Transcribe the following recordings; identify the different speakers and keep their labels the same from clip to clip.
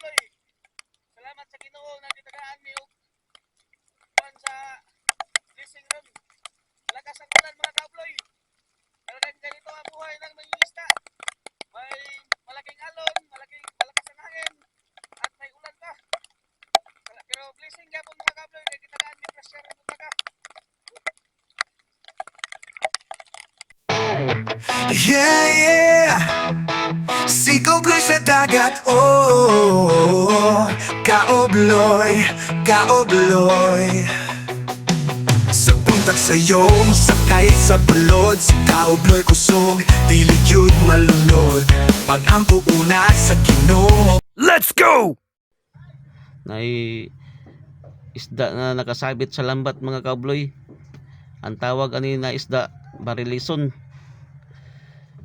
Speaker 1: kabloy. Salamat sa Ginoo na gitagaan mi og kuan sa blessing room. Lakas ang ulan mga kabloy. Talagang ganito ang buhay ng mangingisda. May malaking alon, malaking malakas ang hangin, at may ulan pa. Pero blessing gyapon mga kabloy kay gitagaan mi pressure mo ka.
Speaker 2: Yeah, yeah Sikaw ko'y sa dagat, oh Kaobloy, kaobloy. Sa puntak sa'yo, sakay sa bulod Si kaobloy kusog, dili yun malunod Pag ang una sa Ginoo Let's go!
Speaker 1: na isda na nakasabit sa lambat mga kabloy ang tawag ani na isda barilison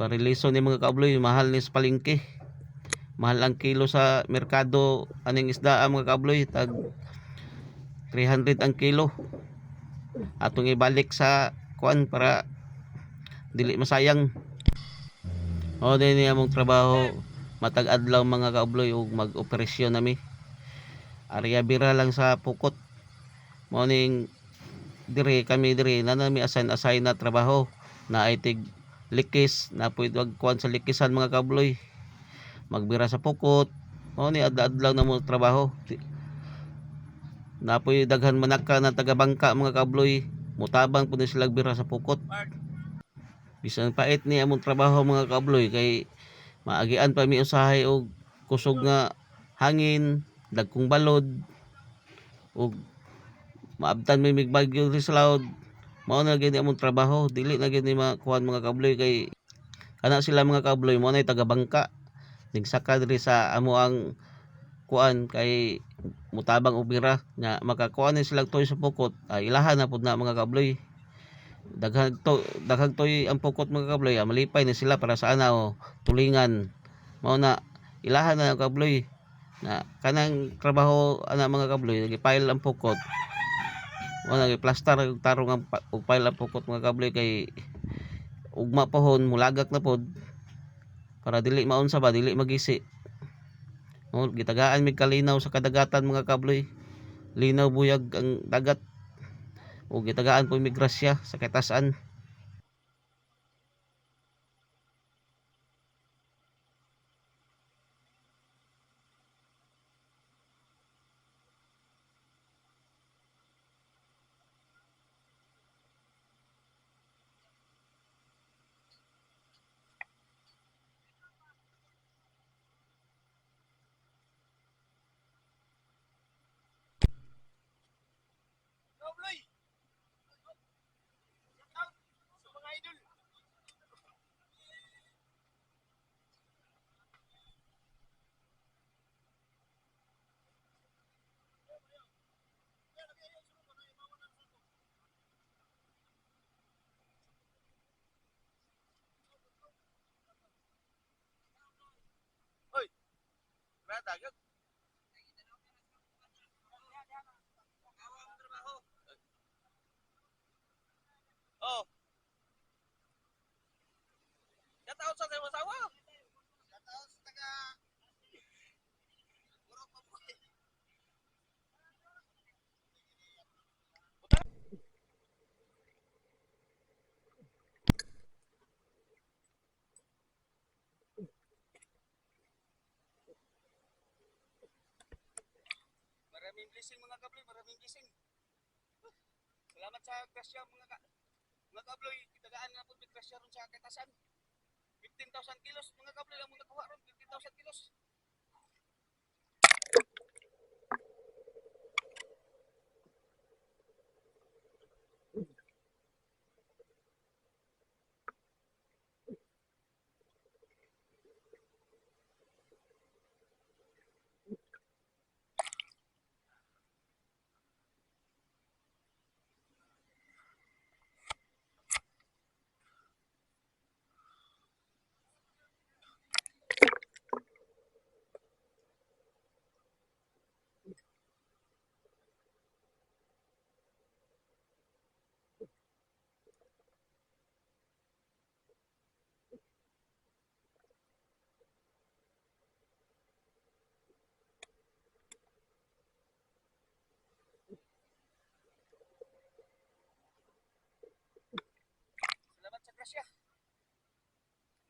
Speaker 1: barilison ni mga kabloy mahal ni sa palengke mahal ang kilo sa merkado aning isda ang mga kabloy tag 300 ang kilo atong ibalik sa kuan para dili masayang o din ni among trabaho matag adlaw mga kabloy ug mag-operasyon nami Arya bira lang sa pukot. Morning dire kami dire na nami assign assign na trabaho na ay tig likis na pwede wag kuan sa likisan mga kabloy. Magbira sa pukot. Mo ni adlaw na mo trabaho. Di- Na pwede daghan manaka na taga bangka mga kabloy. Mutabang pud sila bira sa pukot. Bisan pait ni among trabaho mga kabloy kay maagian pa mi usahay og kusog nga hangin dagkong balod ug maabtan may migbagyo sa laod mao na gid among trabaho dili na gid ni makuhan mga kabloy kay kana sila mga kabloy mo na taga bangka nigsaka diri sa amo ang kuan kay mutabang ubira nga makakuha ni silang toy sa pukot. Ay ilahan na pud na mga kabloy. Daghag to daghag toy ang pukot mga kabloy. Ah, malipay ni sila para sa ana o tulingan. Mao na ilahan na ang kabloy. Na kanang trabaho ana mga kabloy nagipile ang pukot. Mo nagiplastar og tarong ang og pile ang pukot mga kabloy kay ugma pohon mulagak na pod para dili maunsa ba dili magisi. Mo gitagaan mig kalinaw sa kadagatan mga kabloy. Linaw buyag ang dagat. O gitagaan po migrasya sa katasan Kabloy! Sa mga idol! Hoy! Wala dagat. Oh. Maraming blessing mga kabloy, maraming blessing. Salamat sa grasya mga ka mga kabloy, kitagaan na po may grasya ron sa katasan. 15,000 kilos mga kabloy ang mga nakuha ron, 15,000 kilos.
Speaker 3: Grasya.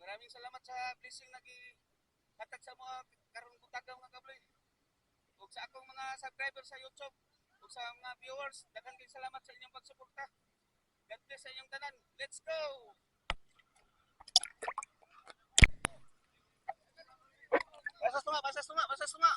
Speaker 3: Maraming salamat sa blessing nagi hatag sa mga karon butaga mga kabloy. Ug sa akong mga subscriber sa YouTube, ug sa mga viewers, daghang kay salamat sa inyong pagsuporta. God bless sa inyong tanan. Let's go. Basa sunga, basa sunga, basa sunga.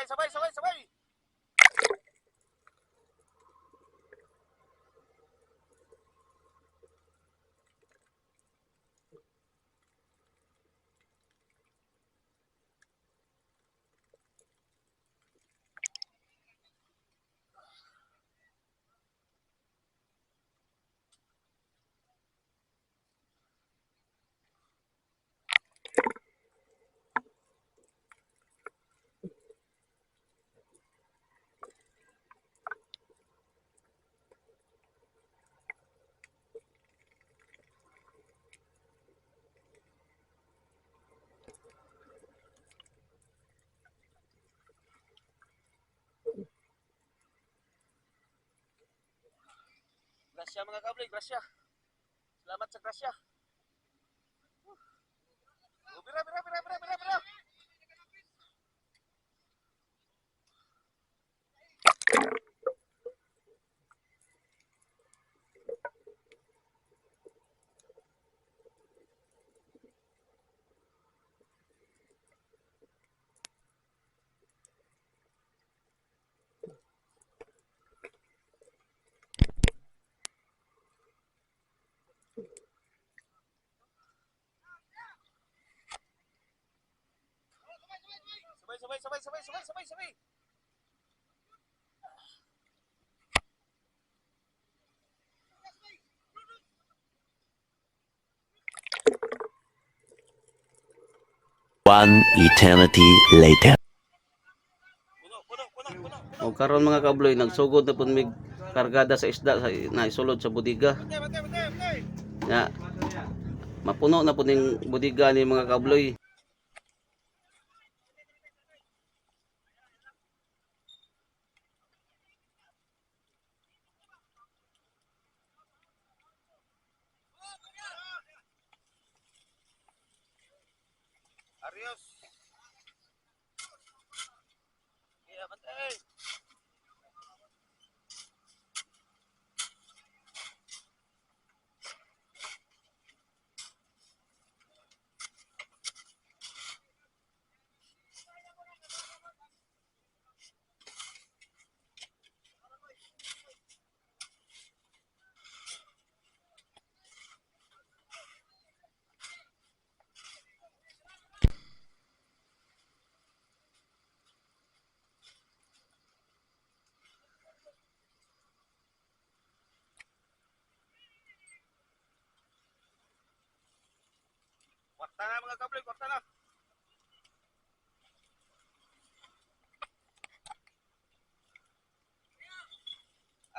Speaker 3: Sabay, sabay, sabay, sabay. Grasya mga kabloy, grasya. Salamat sa grasya. Oh, bira, bira, bira, bira, bira, bira. Sabay, sabay, sabay, sabay, sabay, sabay.
Speaker 4: One eternity later.
Speaker 1: O karon mga kabloy nagsugod na pud mig kargada sa isda sa na isulod sa budiga. Ya. Mapuno na pud ning budiga ni mga kabloy.
Speaker 3: Arios. Iya, bate. Kwarta na mga kabloy, kwarta na.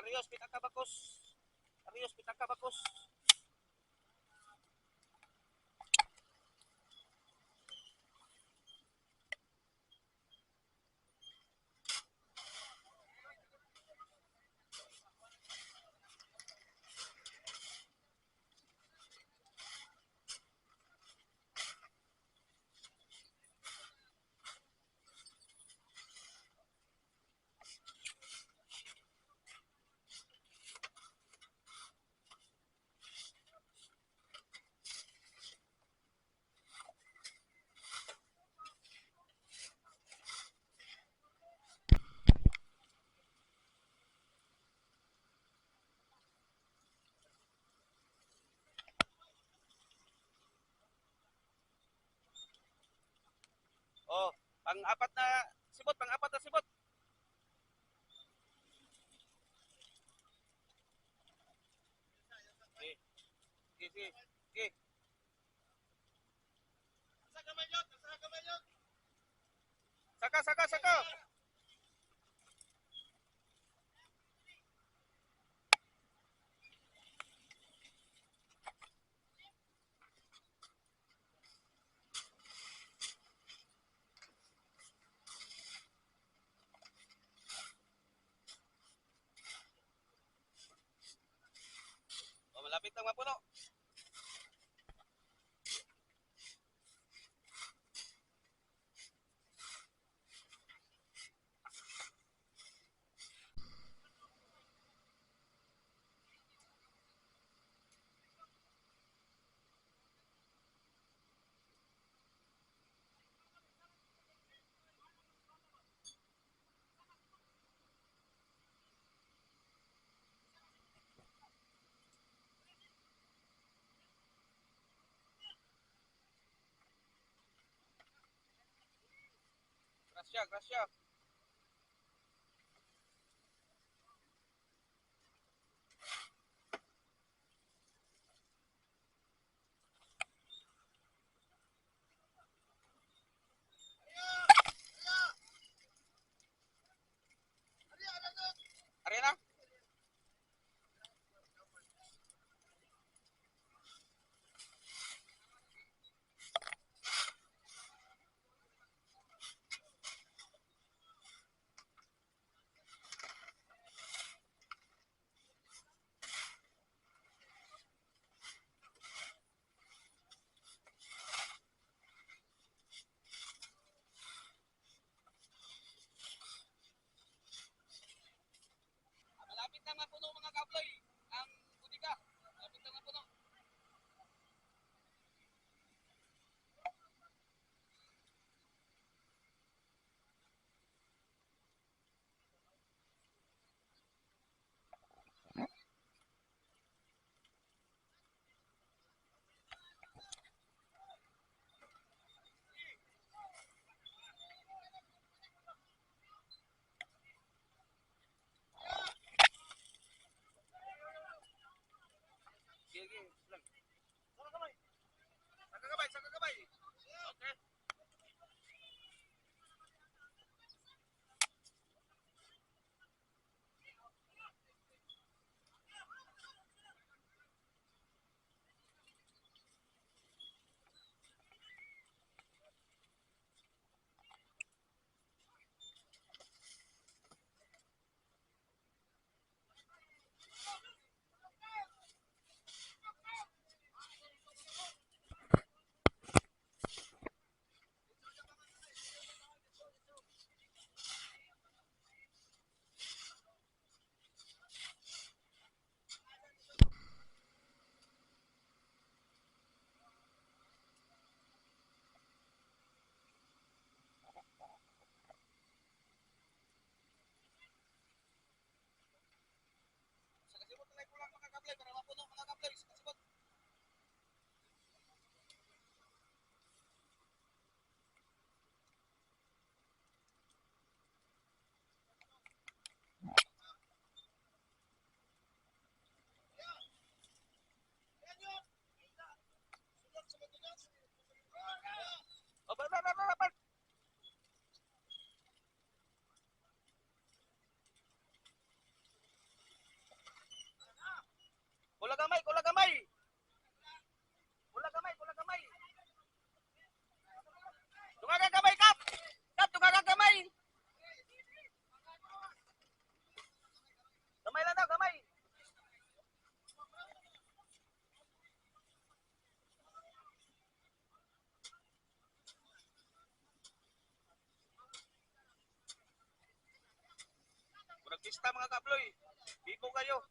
Speaker 3: Arios, pitaka bakos. Arios, pitaka bakos. Oh, pang-apat na sibot, pang-apat na sibot. Okay. Okay, okay. okay. Saka, saka, saka. Saka, saka, saka. pista más bueno 下个下 artista mga kabloy. Bibo kayo.